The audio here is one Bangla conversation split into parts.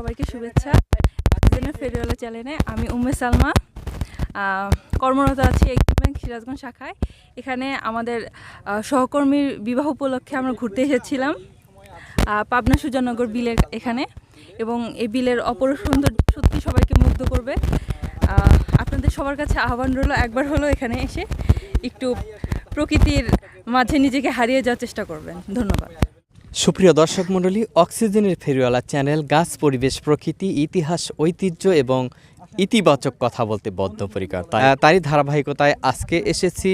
সবাইকে শুভেচ্ছা। অক্সিজেনের ফেরিওয়ালা চ্যানেলে আমি উম্মে সালমা। কর্মরত আছি এক্সিম ব্যাংক সিরাজগঞ্জ শাখায়। এখানে আমাদের সহকর্মীর বিবাহ উপলক্ষে আমরা ঘুরতে এসেছিলাম। পাবনা সুজানগর বিলের এখানে। এবং এই বিলের অপর সুন্দর সত্যি সবাইকে মুগ্ধ করবে। আপনাদের সবার কাছে আহ্বান রইল, একবার হলো এখানে এসে একটু প্রকৃতির মাঝে নিজেকে হারিয়ে যাওয়ার চেষ্টা করবেন। ধন্যবাদ। সুপ্রিয় দর্শক মণ্ডলী, অক্সিজেনের ফেরিওয়ালা চ্যানেল, গাছ, পরিবেশ, প্রকৃতি, ইতিহাস, ঐতিহ্য এবং ইতিবাচক কথা বলতে বদ্ধপরিকর। তারই ধারাবাহিকতায় আজকে এসেছি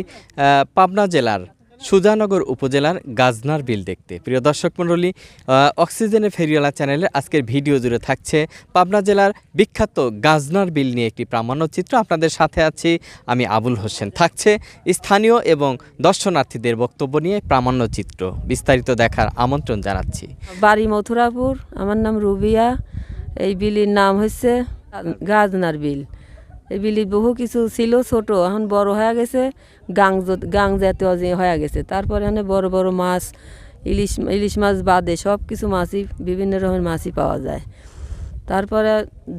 পাবনা জেলার সুজানগর উপজেলার গাজনার বিল দেখতে। প্রিয় দর্শক মণ্ডলী আহ, অক্সিজেনের ফেরিওয়ালা চ্যানেলের আজকের ভিডিও জুড়ে থাকছে পাবনা জেলার বিখ্যাত গাজনার বিল নিয়ে একটি প্রামাণ্যচিত্র আপনাদের সাথে আছি আমি আবুল হোসেন। থাকছে স্থানীয় এবং দর্শনার্থীদের বক্তব্য নিয়ে প্রামাণ্যচিত্র বিস্তারিত দেখার আমন্ত্রণ জানাচ্ছি। বাড়ি মথুরাপুর আমার নাম রুবিয়া। এই বিলির নাম হচ্ছে গাজনার বিল। এই বিলি বহু কিছু ছিল ছোট, এখন বড় হয়ে গেছে, গাং গাং জাতীয় যে হয়ে গেছে। তারপরে এখানে বড় বড় মাছ, ইলিশ ইলিশ মাছ বাদে সব কিছু মাছই, বিভিন্ন রকমের মাছই পাওয়া যায়। তারপরে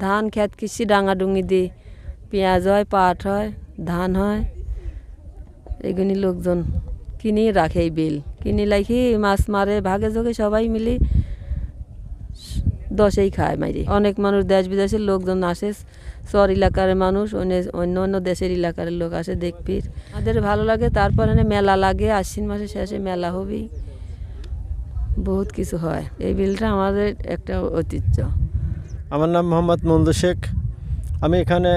ধান খেত কৃষি ডাঙাডুঙ্গি দিই পেঁয়াজ হয়, পাট হয়, ধান হয় এগুলি লোকজন কিনে রাখে এই বিল। কিনে লাইকি মাছ মারে, ভাগে যোগে সবাই মিলি দশেই খায় মাইরে। অনেক মানুষ দেশ বিদেশের লোকজন আসে শহর এলাকার মানুষ, অন্য অন্য দেশের এলাকার লোক আসে দেখবির আমাদের ভালো লাগে, তারপর এনে মেলা লাগে, আশ্বিন মাসের শেষে মেলা হবি বহুত কিছু হয়। এই বিলটা আমাদের একটা ঐতিহ্য। আমার নাম মোহাম্মদ মন্দু শেখ। আমি এখানে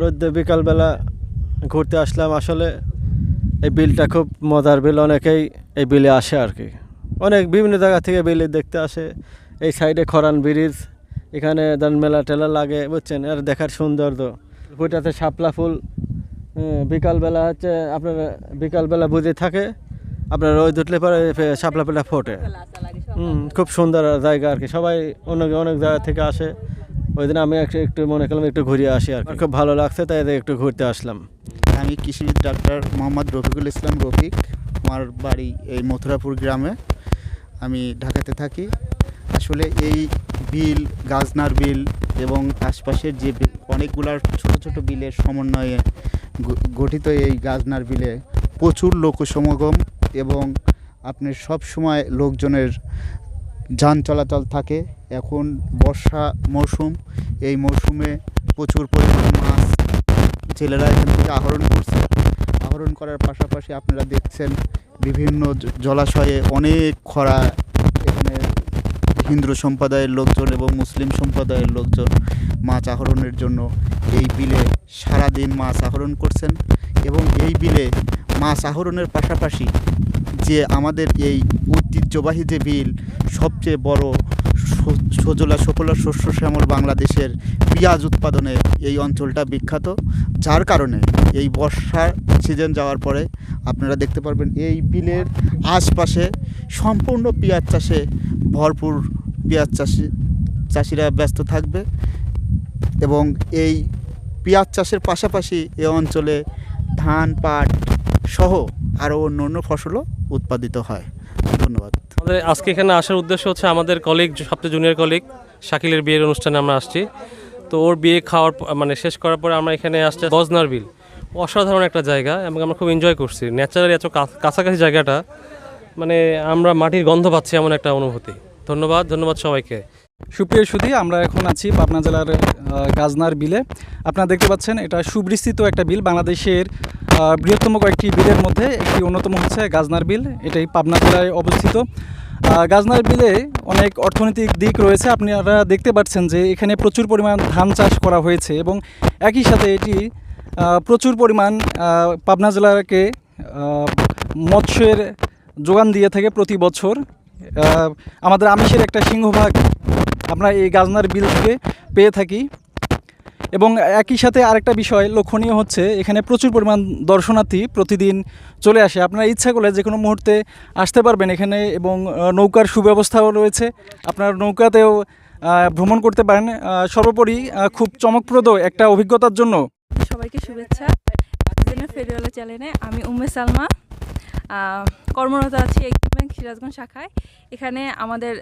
রোদ্দে বিকালবেলা ঘুরতে আসলাম। আসলে এই বিলটা খুব মজার বিল। অনেকেই এই বিলে আসে আর কি। অনেক বিভিন্ন জায়গা থেকে বিলে দেখতে আসে। এই সাইডে খরান ব্রিজ এখানে দান মেলা টেলা লাগে বুঝছেন? আর দেখার সৌন্দর্য। ওইটাতে শাপলা ফুল হুম, বিকালবেলা হচ্ছে আপনার বিকালবেলা বুঝে থাকে আপনার রোদ উঠলে পরে শাপলা ফুলটা ফোটে। হুম খুব সুন্দর জায়গা আর কি। সবাই অনেক অনেক জায়গা থেকে আসে। ওই দিন আমি একটু একটু মনে করলাম একটু ঘুরে আসি আর খুব ভালো লাগছে তাই একটু ঘুরতে আসলাম। আমি কৃষিবিদ ডাক্তার মোহাম্মদ রফিকুল ইসলাম রফিক। আমার বাড়ি এই মথুরাপুর গ্রামে। আমি ঢাকাতে থাকি। আসলে এই বিল, গাজনার বিল এবং আশপাশের যে অনেকগুলার ছোট ছোট বিলের সমন্বয়ে গঠিত এই গাজনার বিলে প্রচুর লোক সমাগম এবং আপনি সব সময় লোকজনের যান চলাচল থাকে। এখন বর্ষা মৌসুম, এই মৌসুমে প্রচুর পরিমাণে মাছ ছেলেরা এখান থেকে আহরণ করছে। আহরণ করার পাশাপাশি আপনারা দেখছেন বিভিন্ন জলাশয়ে অনেক খরা হিন্দু সম্প্রদায়ের লোকজন এবং মুসলিম সম্প্রদায়ের লোকজন মাছ আহরণের জন্য এই বিলে সারাদিন মাছ আহরণ করছেন এবং এই বিলে মাছ আহরণের পাশাপাশি যে আমাদের এই ঐতিহ্যবাহী যে বিল, সবচেয়ে বড় সজলা সফলা শস্য শ্যামল বাংলাদেশের পেঁয়াজ উৎপাদনে এই অঞ্চলটা বিখ্যাত, যার কারণে এই বর্ষার সিজন যাওয়ার পরে আপনারা দেখতে পারবেন এই বিলের আশপাশে সম্পূর্ণ পেঁয়াজ চাষে ভরপুর পেঁয়াজ চাষি, চাষিরা ব্যস্ত থাকবে এবং এই পেঁয়াজ চাষের পাশাপাশি এ অঞ্চলে ধান, পাট সহ আরও অন্য অন্য ফসলও উৎপাদিত হয়। ধন্যবাদ। আমাদের আজকে এখানে আসার উদ্দেশ্য হচ্ছে আমাদের কলিগ সবচেয়ে জুনিয়র কলিগ শাকিলের বিয়ের অনুষ্ঠানে আমরা আসছি। তো ওর বিয়ে খাওয়ার মানে শেষ করার পরে আমরা এখানে আসছি গজনার বিল। অসাধারণ একটা জায়গা এবং আমরা খুব এনজয় করছি। ন্যাচারালি এত কাছাকাছি জায়গাটা মানে আমরা মাটির গন্ধ পাচ্ছি এমন একটা অনুভূতি। ধন্যবাদ ধন্যবাদ সবাইকে। সুপ্রিয় সুধী, আমরা এখন আছি পাবনা জেলার গাজনার বিলে। আপনারা দেখতে পাচ্ছেন, এটা সুবিস্তৃত একটা বিল। বাংলাদেশের বৃহত্তম কয়েকটি বিলের মধ্যে একটি অন্যতম হচ্ছে গাজনার বিল। এটাই পাবনা জেলায় অবস্থিত। গাজনার বিলে অনেক অর্থনৈতিক দিক রয়েছে। আপনারা দেখতে পাচ্ছেন যে এখানে প্রচুর পরিমাণ ধান চাষ করা হয়েছে এবং একই সাথে এটি প্রচুর পরিমাণ পাবনা জেলাকে মৎস্যের যোগান দিয়ে থাকে প্রতি বছর। আমাদের আমিষের একটা সিংহভাগ আমরা এই গাজনার বিল থেকে পেয়ে থাকি। এবং একই সাথে আরেকটা বিষয় লক্ষণীয় হচ্ছে, এখানে প্রচুর পরিমাণ দর্শনার্থী প্রতিদিন চলে আসে। আপনারা ইচ্ছা করলে যে কোনো মুহূর্তে আসতে পারবেন এখানে এবং নৌকার সুব্যবস্থাও রয়েছে। আপনারা নৌকাতেও ভ্রমণ করতে পারেন। সর্বোপরি খুব চমকপ্রদ একটা অভিজ্ঞতার জন্য। সবাইকে শুভেচ্ছা। ফেরিওয়ালা চ্যানেলে আমি উম্মে সালমা। কর্মরত আছি এক্সিম ব্যাংক সিরাজগঞ্জ শাখায়। এখানে আমাদের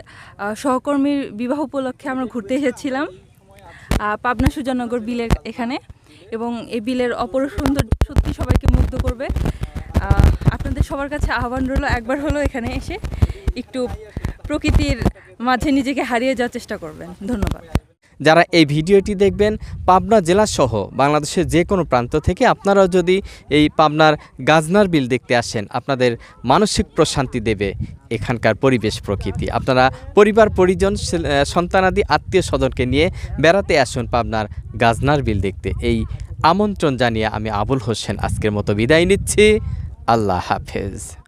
সহকর্মীর বিবাহ উপলক্ষে আমরা ঘুরতে এসেছিলাম পাবনা সুজানগর বিলের এখানে। এবং এই বিলের অপর সুন্দর সত্যি সবাইকে মুগ্ধ করবে। আপনাদের সবার কাছে আহ্বান রইল, একবার হলো এখানে এসে একটু প্রকৃতির মাঝে নিজেকে হারিয়ে যাওয়ার চেষ্টা করবেন। ধন্যবাদ। যারা এই ভিডিওটি দেখবেন, পাবনা জেলা সহ বাংলাদেশের যে কোনো প্রান্ত থেকে আপনারাও যদি এই পাবনার গাজনার বিল দেখতে আসেন, আপনাদের মানসিক প্রশান্তি দেবে এখানকার পরিবেশ প্রকৃতি। আপনারা পরিবার, পরিজন সন্তানাদি আত্মীয় স্বজনকে নিয়ে বেড়াতে আসুন পাবনার গাজনার বিল দেখতে। এই আমন্ত্রণ জানিয়ে আমি আবুল হোসেন আজকের মতো বিদায় নিচ্ছি। আল্লাহ হাফেজ।